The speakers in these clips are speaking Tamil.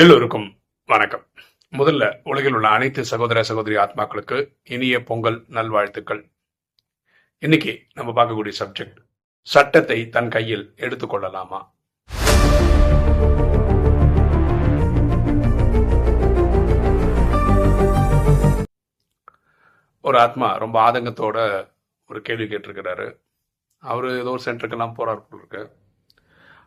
எல்லோருக்கும் வணக்கம். முதல்ல உலகில் உள்ள அனைத்து சகோதர சகோதரி ஆத்மாக்களுக்கு இனிய பொங்கல் நல்வாழ்த்துக்கள். இன்னைக்கு நம்ம பார்க்கக்கூடிய சப்ஜெக்ட் சட்டத்தை தன் கையில் எடுத்துக்கொள்ளலாமா ஒரு ஆத்மா ரொம்ப ஆதங்கத்தோட ஒரு கேள்வி கேட்டிருக்கிறாரு. அவர் ஏதோ ஒரு சென்டருக்கெல்லாம் போறாரு இருக்கு.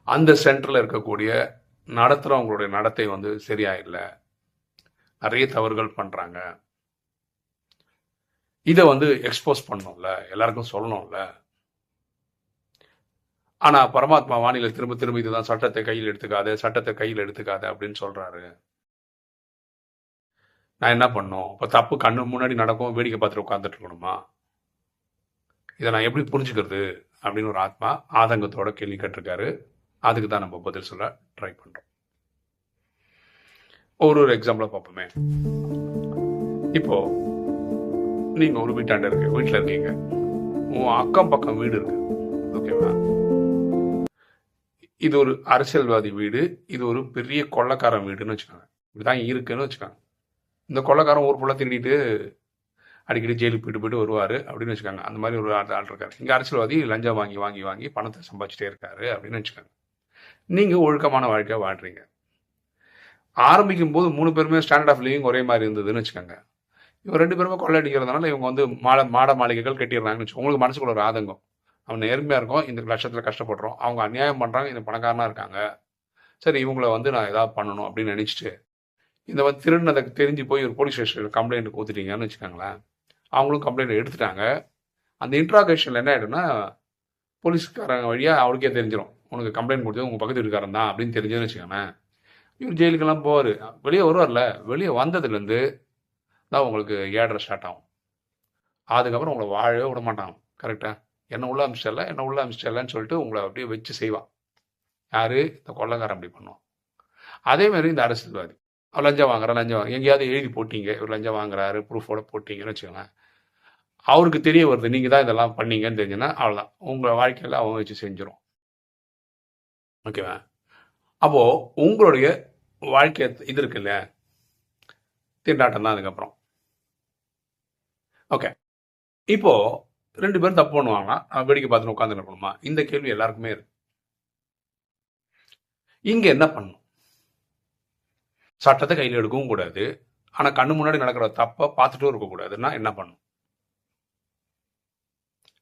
அந்த சென்டரில் இருக்கக்கூடிய நடத்துகிறவங்களுடைய நடத்தை வந்து சரியா இல்லை நிறைய தவறுகள் பண்ணுறாங்க இதை வந்து எக்ஸ்போஸ் பண்ணணும்ல எல்லாருக்கும் சொல்லணும்ல. ஆனால் பரமாத்மா வானிலை திரும்ப திரும்ப இதுதான் சட்டத்தை கையில் எடுத்துக்காத சட்டத்தை கையில் எடுத்துக்காத அப்படின்னு சொல்கிறாரு நான் என்ன பண்ணணும் இப்போ தப்பு கண்ணு முன்னாடி நடக்கும் வேடிக்கை பார்த்துட்டு உட்காந்துட்டு இருக்கணுமா? இதை நான் எப்படி புரிஞ்சுக்கிறது? அப்படின்னு ஒரு ஆத்மா ஆதங்கத்தோட கேள்வி கேட்டிருக்காரு. அதுக்கு தான் நம்ம பதில் சொல்ல ட்ரை பண்ணுறோம் ஒரு ஒரு எக்ஸாம்பிளாக பார்ப்போமே. இப்போ நீங்கள் ஒரு வீட்டாண்ட இருக்கு வீட்டில் இருக்கீங்க. உன் அக்கம் பக்கம் வீடு இருக்கு. ஓகேவா இது ஒரு அரசியல்வாதி வீடு இது ஒரு பெரிய கொள்ளக்காரன் வீடுன்னு வச்சுக்கோங்க. இப்படிதான் இருக்குன்னு வச்சுக்கோங்க. இந்த கொள்ளக்காரன் ஊர் ஃபுல்லாக திருடிட்டு அடிக்கடி ஜெயிலுக்கு போயிட்டு போயிட்டு வருவார் அப்படின்னு வச்சுக்கோங்க. அந்த மாதிரி ஒரு ஆள் ஆள் இருக்காரு. இங்கே அரசியல்வாதி லஞ்சம் வாங்கி வாங்கி வாங்கி பணத்தை சம்பாதிச்சிட்டே இருக்காரு அப்படின்னு வச்சுக்கோங்க. நீங்கள் ஒழுக்கமான வாழ்க்கை வாழ்றீங்க. ஆரம்பிக்கும் போது மூணு பேருமே ஸ்டாண்டர்ட் ஆஃப் லிவிங் ஒரே மாதிரி இருந்ததுன்னு வச்சுக்கோங்க. இவங்க ரெண்டு பேருமே கொள்ளையடிக்கிறதுனால இவங்க வந்து மாட மாட மாளிகைகள் கட்டிடுறாங்கன்னு வச்சுக்கோங்க. உங்களுக்கு மனசுக்குள்ள ஒரு ஆதங்கம். அவன் நேர்மையாக இருக்கும் இந்த லட்சத்தில் கஷ்டப்படுறோம் அவங்க அநியாயம் பண்ணுறாங்க இந்த பணக்காரனாக இருக்காங்க. சரி இவங்கள வந்து நான் ஏதாவது பண்ணணும் அப்படின்னு நினச்சிட்டு இந்த திருநதை திருடினதை தெரிஞ்சு போய் ஒரு போலீஸ் ஸ்டேஷனில் கம்ப்ளைண்ட் கொடுத்துட்டீங்கன்னு வச்சுக்கோங்களேன். அவங்களும் கம்ப்ளைண்ட் எடுத்துட்டாங்க. அந்த இன்ட்ராகேஷனில் என்ன ஆகிடும்னா போலீஸ்காரங்க வழியாக அவளுக்கே தெரிஞ்சிடும் உனக்கு கம்ப்ளைண்ட் கொடுத்தது உங்கள் பக்கத்து வீட்டுக்காரன் தான் அப்படின்னு தெரிஞ்சதுன்னு வச்சுக்கோங்களேன். இவர் ஜெயிலுக்கெல்லாம் போவார். வெளியே வருவார்ல வெளியே வந்ததுலேருந்து தான் உங்களுக்கு ஏழரை ஸ்டார்ட் ஆகும். அதுக்கப்புறம் உங்களை வாழவே விட மாட்டான். கரெக்டாக என்ன உள்ள அமிச்சிடல என்ன உள்ள அமிச்சிடலன்னு சொல்லிட்டு உங்களை அப்படியே வச்சு செய்வான். யார்? இந்த கொள்ளக்காரன் அப்படி பண்ணுவான். அதே மாதிரி இந்த அரசியல்வாதி. அவர் லஞ்சம் வாங்குறான் லஞ்சம் வாங்க எங்கேயாவது எழுதி போட்டீங்க இவர் லஞ்சம் வாங்குறாரு ப்ரூஃபோட போட்டீங்கன்னு வச்சுக்கோங்களேன். அவருக்கு தெரிய வருது நீங்கள் தான் இதெல்லாம் பண்ணீங்கன்னு தெரிஞ்சுன்னா அவ்வளோதான் உங்கள் வாழ்க்கையில் அவங்க வச்சு செஞ்சிடும் ஓகேவா அப்போது உங்களுடைய வாழ்க்கை இது இருக்குல்ல திண்டாட்டம் தான் அதுக்கப்புறம். ஓகே இப்போ ரெண்டு பேரும் தப்பு பண்ணுவாங்கன்னா வேடிக்கை பார்த்துட்டு உட்காந்து இருக்கணுமா இந்த கேள்வி எல்லாருக்குமே இருக்கு. இங்கே என்ன பண்ணும்? சட்டத்தை கையில் எடுக்கவும் கூடாது. ஆனால் கண்ணு முன்னாடி நடக்கிற தப்பை பார்த்துட்டும் இருக்கக்கூடாதுன்னா என்ன பண்ணும்?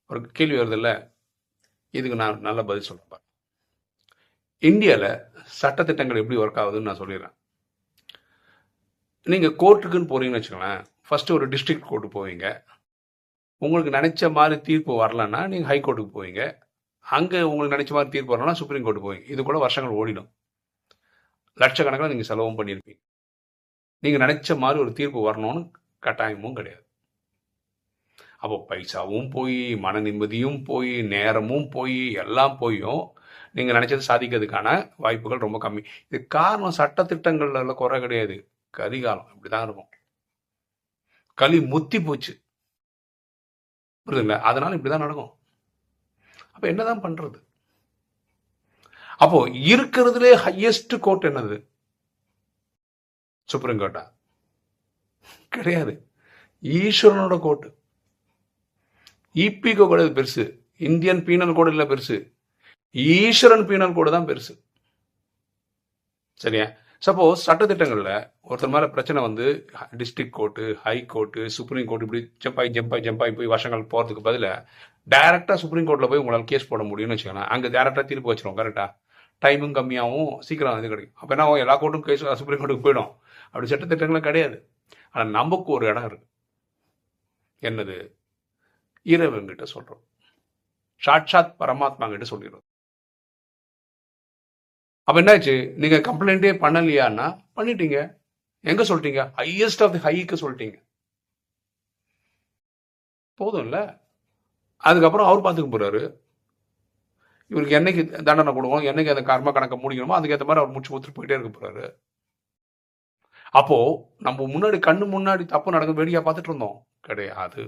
ஒரு கேள்வி வருது இல்லை? இதுக்கு நான் நல்ல பதில் சொல்றேன் இந்தியாவில் சட்டத்திட்டங்கள் எப்படி ஒர்க் ஆகுதுன்னு நான் சொல்லிடுறேன். நீங்கள் கோர்ட்டுக்குன்னு போகிறீங்கன்னு வச்சுக்கோங்களேன் ஃபஸ்ட்டு ஒரு டிஸ்ட்ரிக்ட் கோர்ட்டு போவீங்க. உங்களுக்கு நினச்ச மாதிரி தீர்ப்பு வரலன்னா நீங்கள் ஹைகோர்ட்டுக்கு போவீங்க. அங்கே உங்களுக்கு நினைச்ச மாதிரி தீர்ப்பு வரலன்னா சுப்ரீம் கோர்ட்டு போவீங்க. இது கூட வருஷங்கள் ஓடிடும். லட்சக்கணக்கில் நீங்கள் செலவும் பண்ணியிருப்பீங்க. நீங்கள் நினச்ச மாதிரி ஒரு தீர்ப்பு வரணும்னு கட்டாயமும் கிடையாது. அப்போ பைசாவும் போய் மன நிம்மதியும் போய் நேரமும் போய் எல்லாம் போயும் நீங்கள் நினைச்சது சாதிக்கிறதுக்கான வாய்ப்புகள் ரொம்ப கம்மி. இது காரணம் சட்டத்திட்டங்கள்ல குறை கிடையாது. கரிகாலம் இப்படிதான் இருக்கும். களி முத்தி போச்சு. புரியுதுங்களா? அதனால இப்படிதான் நடக்கும். அப்ப என்னதான் பண்றது? அப்போ இருக்கிறதுலே ஹையஸ்ட் கோர்ட் என்னது? சுப்ரீம் கோர்ட்டா கிடையாது. ஈஸ்வரனோட கோர்ட்டு இபிகோ கூட பெருசு. இந்தியன் பீனல் கோடு இல்லை பெருசு. ஈஸ்வரன் பீனல் கோடு தான் பெருசு. சரியா? சப்போஸ் சட்டத்திட்டங்களில் ஒருத்தர் மேலே பிரச்சனை வந்து district court high court supreme court இப்படி ஜம்பாய் ஜம்பாய் ஜம்பாய் போய் வருஷங்கள் போகிறதுக்கு பதிலாக டைரெக்டாக சுப்ரீம் கோர்ட்டில் போய் உங்களால் கேஸ் போட முடியும்னு வச்சுக்கலாம் அங்கே டேரெக்டாக தீர்ப்பு வச்சிடும் கரெக்டாக டைமும் கம்மியாகவும் சீக்கிரம் இது கிடைக்கும். அப்போ என்ன எல்லா கோர்ட்டும் கேஸ் சுப்ரீம் கோர்ட்டுக்கு போயிடும். அப்படி சட்டத்திட்டங்களும் கிடையாது. ஆனால் நமக்கு ஒரு இடம் இருக்குது என்னது? இறைவன்கிட்ட சொல்கிறோம் சாட்சாத் பரமாத்மா கிட்ட சொல்லிடுறோம். அப்போ என்னாச்சு? நீங்கள் கம்ப்ளைண்ட்டே பண்ணலையான்னா பண்ணிட்டீங்க. எங்கே சொல்லிட்டீங்க? ஹையஸ்ட் ஆஃப் தி ஹைக்கு சொல்லிட்டீங்க. போதும்ல? அதுக்கப்புறம் அவர் பார்த்துக்க போகிறாரு இவருக்கு என்னைக்கு தண்டனை கொடுக்கணும் என்னைக்கு அந்த கர்ம கணக்கை முடிக்கணுமோ அதுக்கேற்ற மாதிரி அவர் முடிச்சு கொடுத்துட்டு போயிட்டே இருக்க போறாரு. அப்போது நம்ம முன்னாடி கண்ணு முன்னாடி தப்பு நடக்கும் வேடிக்கை பார்த்துட்டு இருந்தோம். கிடையாது.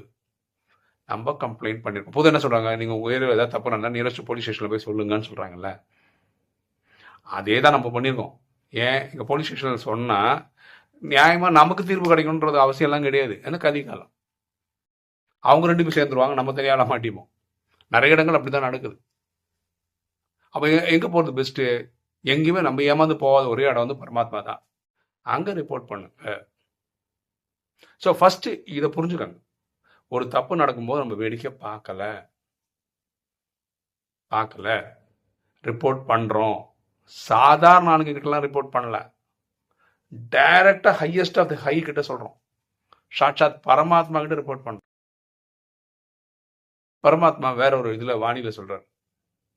நம்ம கம்ப்ளைண்ட் பண்ணியிருக்கோம் பொது என்ன சொல்கிறாங்க நீங்கள் உயர் ஏதாவது தப்பு நடந்தால் நியரஸ்ட் போலீஸ் ஸ்டேஷனில் போய் சொல்லுங்கன்னு சொல்கிறாங்கல்ல அதே தான் நம்ம பண்ணியிருக்கோம். ஏன்? இங்கே போலீஸ் ஸ்டேஷனில் சொன்னால் நியாயமாக நமக்கு தீர்ப்பு கிடைக்கணுன்றது அவசியம்லாம் கிடையாது. எனக்கு அதிகாலம். அவங்க ரெண்டு பேரும் சேர்ந்துருவாங்க நம்ம தெரியாத மாட்டிப்போம். நிறைய இடங்கள் அப்படி தான் நடக்குது. அப்போ எங்கே போகிறது பெஸ்ட்டு எங்கேயுமே நம்ம ஏமாந்து போகாத ஒரே இடம் வந்து பரமாத்மா தான். அங்கே ரிப்போர்ட் பண்ணுங்க ஸோ ஃபஸ்ட்டு இதை புரிஞ்சுக்கங்க. ஒரு தப்பு நடக்கும்போது நம்ம வேடிக்கை பார்க்கல. பார்க்கல. ரிப்போர்ட் பண்ணுறோம் சாதாரண ஆளுங்ககிட்டலாம் ரிப்போர்ட் பண்ணல. டைரக்டாக ஹையஸ்ட் ஆஃப் தி ஹை கிட்ட சொல்கிறோம் சாட்சாத் பரமாத்மா கிட்ட ரிப்போர்ட் பண்ணுறோம் பரமாத்மா வேற ஒரு இதில் வாணியில் சொல்கிறார்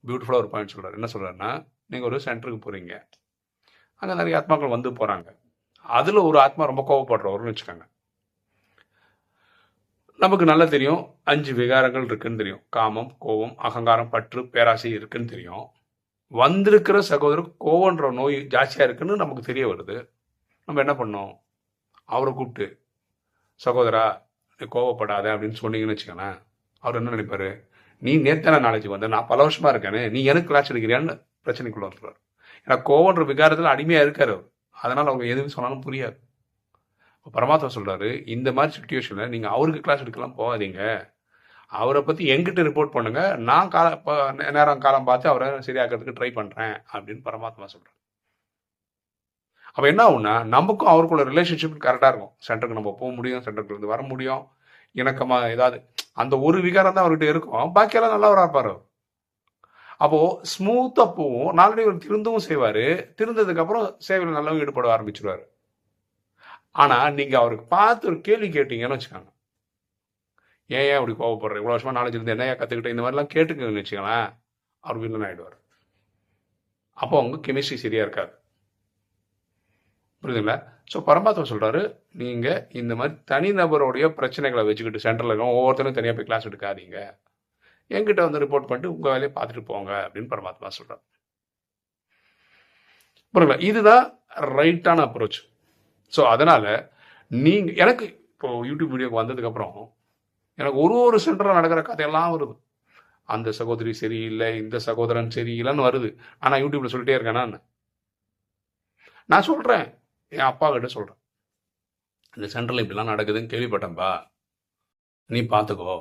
பியூட்டிஃபுல்லாக ஒரு பாயிண்ட் சொல்கிறார் என்ன சொல்கிறாருன்னா நீங்கள் ஒரு சென்டருக்கு போகிறீங்க அங்கே நிறைய ஆத்மாக்கள் வந்து போகிறாங்க அதில் ஒரு ஆத்மா ரொம்ப கோவப்படுறவர்னு வச்சுக்கோங்க. நமக்கு நல்லா தெரியும். அஞ்சு விகாரங்கள் இருக்குன்னு தெரியும். காமம் கோபம் அகங்காரம் பற்று பேராசை இருக்குன்னு தெரியும். வந்திருக்கிற சகோதரர் கோவன்ற நோய் ஜாஸ்தியாக இருக்குன்னு நமக்கு தெரிய வருது. நம்ம என்ன பண்ணோம்? அவரை கூப்பிட்டு சகோதரா நீ கோவப்படாத அப்படின்னு சொன்னீங்கன்னு வச்சுக்கோங்களேன். அவர் என்ன நினைப்பாரு? நீ நேத்தான நாலேஜ் வந்த நான் பல வருஷமா இருக்கேனே. நீ எனக்கு கிளாஸ் எடுக்கிறியான்னு பிரச்சனைக்குள்ள வந்துடுவார் ஏன்னா கோவன்ற விகாரத்தில் அடிமையாக இருக்கார் அவர். அதனால் அவங்க எதுவும் சொன்னாலும் புரியாது. இப்போ பரமாத்மா சொல்கிறாரு இந்த மாதிரி சுச்சுவேஷனில் நீங்கள் அவருக்கு கிளாஸ் எடுக்கலாம் போகாதீங்க. அவரை பற்றி எங்கிட்ட ரிப்போர்ட் பண்ணுங்க. நான் கால இப்போ நேரம் காலம் பார்த்து அவரை சரியாக்கிறதுக்கு ட்ரை பண்ணுறேன் அப்படின்னு பரமாத்மா சொல்கிறார் அப்போ என்ன ஆகுனா நமக்கும் அவருக்குள்ள ரிலேஷன்ஷிப் கரெக்டாக இருக்கும். சென்டருக்கு நம்ம போக முடியும் சென்டருக்கு வந்து வர முடியும். இணக்கமாக ஏதாவது அந்த ஒரு விகாரம் தான் அவர்கிட்ட இருக்கும். பாக்கியெல்லாம் நல்லவராக இருப்பார் அவர். அப்போது ஸ்மூத்தாக போகும் நாளடி அவர் திருந்தவும் செய்வார். திருந்ததுக்கப்புறம் சேவையில் நல்லாவும் ஈடுபட ஆரம்பிச்சிருவார். ஆனால் நீங்கள் அவருக்கு பார்த்து ஒரு கேள்வி கேட்டீங்கன்னு வச்சுக்கோங்க. ஏன் ஏன் அப்படி கோவப்படுற? இவ்வளோ வருஷமாக நாலேஜ் இருந்து என்னையா கற்றுக்கிட்டேன் இந்த மாதிரிலாம் கேட்டுக்கோங்கன்னு வச்சுக்கலாம் அவர் வில்லன் ஆகிடுவார் அப்போ அவங்க கெமிஸ்ட்ரி சரியாக இருக்காது. புரியுதுங்களா? ஸோ பரமாத்மா சொல்கிறாரு நீங்கள் இந்த மாதிரி தனிநபருடைய பிரச்சனைகளை வச்சுக்கிட்டு சென்டரில் இருக்கோம் ஒவ்வொருத்தரும் தனியாக போய் கிளாஸ் எடுக்காதீங்க. என்கிட்ட வந்து ரிப்போர்ட் பண்ணிட்டு உங்கள் வேலையை பார்த்துட்டு போங்க அப்படின்னு பரமாத்மா சொல்கிறார் புரியுங்களா இதுதான் ரைட்டான அப்ரோச் ஸோ அதனால் நீங்கள் எனக்கு இப்போ யூடியூப் வீடியோக்கு வந்ததுக்கப்புறம் எனக்கு ஒரு ஒரு சென்டரில் நடக்கிற கதையெல்லாம் வருது. அந்த சகோதரி சரியில்லை இந்த சகோதரன் சரியில்லைன்னு வருது. ஆனால் யூடியூப்ல சொல்லிட்டே இருக்கேன் நான். நான் சொல்கிறேன் என் அப்பா கிட்ட சொல்கிறேன் இந்த சென்டரில் இப்படிலாம் நடக்குதுன்னு கேள்விப்பட்டேன்பா நீ பார்த்துக்கோ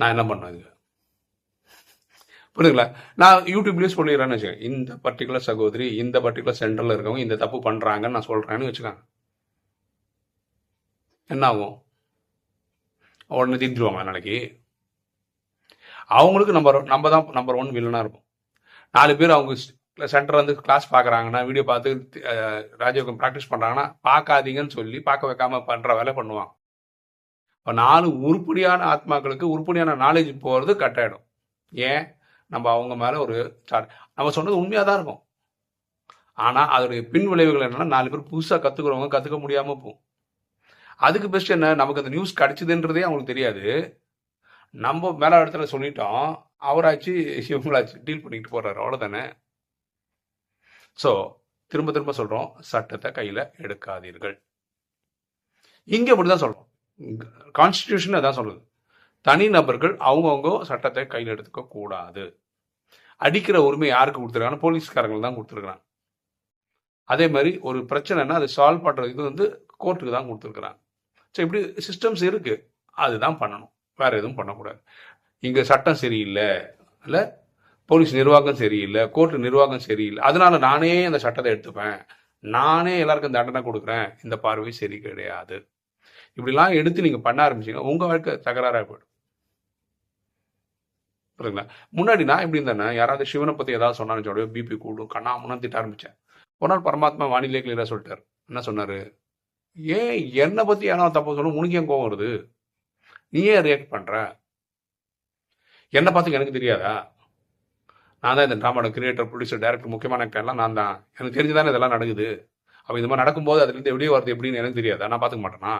நான் என்ன பண்ணேன் இது புரியுதுங்களா? நான் யூடியூப்லேயே சொல்லிடுறேன்னு வச்சுக்கேன் இந்த பர்டிகுலர் சகோதரி இந்த பர்டிகுலர் சென்டரில் இருக்கவங்க இந்த தப்பு பண்ணுறாங்கன்னு நான் சொல்கிறேன்னு வச்சுக்கோங்க. என்ன ஆகும்? உடனே தீர்த்துருவாங்க நாளைக்கு. அவங்களுக்கு நம்பர் நம்ம தான் நம்பர் ஒன் வில்லனாக இருக்கும் நாலு பேர் அவங்க சென்டர் வந்து கிளாஸ் பார்க்குறாங்கன்னா வீடியோ பார்த்து ராஜயோகம் ப்ராக்டிஸ் பண்ணுறாங்கன்னா பார்க்காதீங்கன்னு சொல்லி பார்க்க வைக்காம பண்ணுற வேலை பண்ணுவாங்க. இப்போ நாலு உருப்படியான ஆத்மாக்களுக்கு உருப்படியான நாலேஜ் போகிறது கட்டாயிடும். ஏன்? நம்ம அவங்க மேலே ஒரு சார்ஜ் நம்ம சொன்னது உண்மையாக தான் இருக்கும். ஆனால் அதோடைய பின் விளைவுகள் என்னென்னா நாலு பேர் புதுசாக கற்றுக்குறவங்க கற்றுக்க முடியாமல் போகும். அதுக்கு பெஸ்ட் என்ன? நமக்கு அந்த நியூஸ் கிடைச்சதுன்றதே அவங்களுக்கு தெரியாது. நம்ம மேல இடத்துல சொல்லிட்டோம். அவராச்சு இவங்களாச்சு டீல் பண்ணிட்டு போறாரு. அவ்வளோதானே ஸோ திரும்ப திரும்ப சொல்கிறோம் சட்டத்தை கையில் எடுக்காதீர்கள். இங்கே அப்படி தான் சொல்கிறோம் கான்ஸ்டியூஷன் அதான் சொல்லுது தனிநபர்கள் அவங்கவுங்க சட்டத்தை கையில் எடுத்துக்க கூடாது. அடிக்கிற உரிமை யாருக்கு கொடுத்துருக்காங்க போலீஸ்காரங்க தான் கொடுத்துருக்குறாங்க. அதே மாதிரி ஒரு பிரச்சனைனா அதை சால்வ் பண்ணுறதுக்கு இது வந்து கோர்ட்டுக்கு தான் கொடுத்துருக்குறாங்க. ஸோ இப்படி சிஸ்டம்ஸ் இருக்குது அதுதான் பண்ணணும். வேறு எதுவும் பண்ணக்கூடாது. இங்கே சட்டம் சரியில்லை இல்லை போலீஸ் நிர்வாகம் சரியில்லை கோர்ட்டு நிர்வாகம் சரியில்லை அதனால நானே அந்த சட்டத்தை எடுத்துப்பேன். நானே எல்லாருக்கும் தண்டனை கொடுக்குறேன். இந்த பார்வை சரி கிடையாது. இப்படிலாம் எடுத்து நீங்கள் பண்ண ஆரம்பிச்சீங்க உங்கள் வாழ்க்கை தகராறாக போயிடும். புரியுதுங்களா? முன்னாடி நான் எப்படி இருந்தேன்னா யாராவது சிவனை பற்றி ஏதாவது சொன்னான்னு சொல்லி பிபி கூடும் கண்ணாமன்னு திட்ட ஆரம்பித்தேன் ஒரு நாள் பரமாத்மா வானிலை கிளியராக சொல்லிட்டார். என்ன சொன்னார்? ஏன் என்னை பற்றி யாராவது தப்பு சொல்லணும் உனக்கு ஏன் கோவம் வருது? நீ ஏன் ரியாக்ட் பண்ணுற என்னை பார்த்து எனக்கு தெரியாதா? நான் தான் இந்த ட்ராமாவோட கிரியேட்டர் ப்ரொடியூசர் டேரக்டர் முக்கியமான எல்லாம் நான் தான். எனக்கு தெரிஞ்சுதானே இதெல்லாம் நடக்குது. அப்போ இந்த மாதிரி நடக்கும்போது அதுலேருந்து எப்படியே வருது எப்படின்னு எனக்கு தெரியாதா? நான் பார்த்துக்க மாட்டேனா?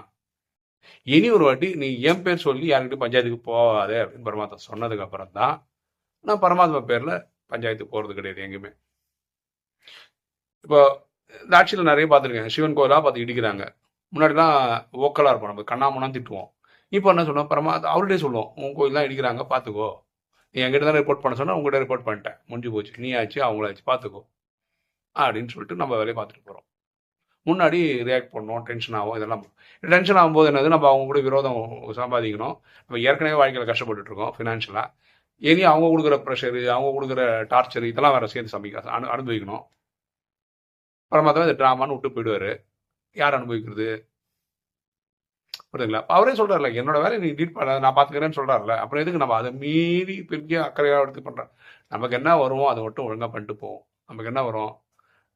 இனி ஒரு வாட்டி நீ என் பேர் சொல்லி யாருக்கிட்டும் பஞ்சாயத்துக்கு போகாதே அப்படின்னு பரமாத்மா சொன்னதுக்கு அப்புறம் தான் நான் பரமாத்மா பேரில் பஞ்சாயத்துக்கு போகிறது கிடையாது எங்கேயுமே. இப்போ இந்த ஆட்சியில் நிறைய பார்த்துருக்கேன். சிவன் கோயிலாக பார்த்து இடிக்கிறாங்க. முன்னாடிலாம் ஓக்கலாக இருப்போம். நம்ம கண்ணாமண்ணா திட்டுவோம். இப்போ என்ன சொல்லுவோம்? பரமா அவர்கிட்டே சொல்லுவோம். உன் கோயில் தான் இடிக்கிறாங்க பார்த்துக்கோ. நீ என்கிட்ட தான் ரிப்போர்ட் பண்ண சொன்னால் உங்கள்கிட்ட ரிப்போர்ட் பண்ணிட்டேன். முடிஞ்சு போச்சு. நீ ஆச்சு அவங்களாச்சு பார்த்துக்கோ. அப்படின்னு சொல்லிட்டு நம்ம வேலையை பார்த்துட்டு போகிறோம் முன்னாடி ரியாக்ட் பண்ணோம் டென்ஷன் ஆகும் இதெல்லாம் டென்ஷன் ஆகும்போது என்னது? நம்ம அவங்க கூட விரோதம் சம்பாதிக்கணும். நம்ம ஏற்கனவே வாழ்க்கையில் கஷ்டப்பட்டுட்டு இருக்கோம் ஃபினான்ஷியலாக இனி அவங்க கொடுக்குற ப்ரெஷரு அவங்க கொடுக்குற டார்ச்சர் இதெல்லாம் வேறு சேர்ந்து சமைக்க அனு அனுபவிக்கணும். அப்புறமா தான் இந்த ட்ராமான்னு விட்டு போயிடுவார். யார் அனுபவிக்கிறது? புரியுதுங்களா? அவரே சொல்கிறார்ல என்னோட வேலையை நீ டீட் பண்ண நான் பார்த்துக்கிறேன்னு சொல்கிறாருல அப்புறம் எதுக்கு நம்ம அதை மீறி பெரிய அக்கறையாக எடுத்து பண்ணுறோம் நமக்கு என்ன வருமோ? அதை மட்டும் ஒழுங்காக பண்ணிட்டு போவோம். நமக்கு என்ன வரும்?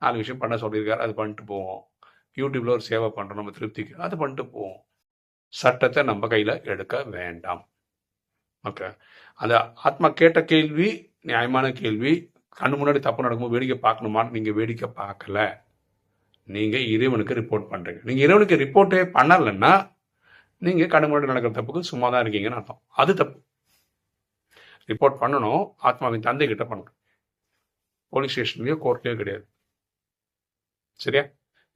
நாலு விஷயம் பண்ண சொல்லியிருக்காரு அது பண்ணிட்டு போவோம். யூடியூப்ல ஒரு சேவை பண்ணுறோம் நம்ம திருப்திக்கு அது பண்ணிட்டு போவோம். சட்டத்தை நம்ம கையில் எடுக்க வேண்டாம். ஓகே. அந்த ஆத்மா கேட்ட கேள்வி நியாயமான கேள்வி கண்ணு முன்னாடி தப்பு நடக்கும்போது வேடிக்கை பார்க்கணுமான்னு நீங்கள் வேடிக்கை பார்க்கல. நீங்கள் இறைவனுக்கு ரிப்போர்ட் பண்ணுறீங்க நீங்கள் இறைவனுக்கு ரிப்போர்ட்டே பண்ணலைன்னா நீங்கள் கண்ணு முன்னாடி நடக்கிற தப்புக்கு சும்மா தான் இருக்கீங்கன்னு அர்த்தம். அது தப்பு. ரிப்போர்ட் பண்ணணும் ஆத்மாவின் தந்தை கிட்ட பண்ணணும். போலீஸ் ஸ்டேஷன்லேயோ கோர்ட்லேயோ கிடையாது. சரியா?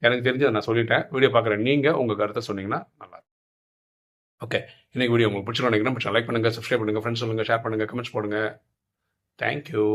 எனக்கு தெரிஞ்சதை நான் சொல்லிட்டேன். வீடியோ பார்க்குறேன் நீங்கள் உங்கள் கருத்தை சொன்னீங்கன்னா நல்லா ஓகே இன்னைக்கு வீடியோ உங்களுக்கு பிடிச்சிருக்கோம் நினைக்கிறேன். லைக் பண்ணுங்கள் சப்ஸ்கிரைப் பண்ணுங்கள் ஃப்ரெண்ட்ஸ் சொல்லுங்கள் ஷேர் பண்ணுங்கள் கமெண்ட்ஸ் போடுங்க. தேங்க்யூ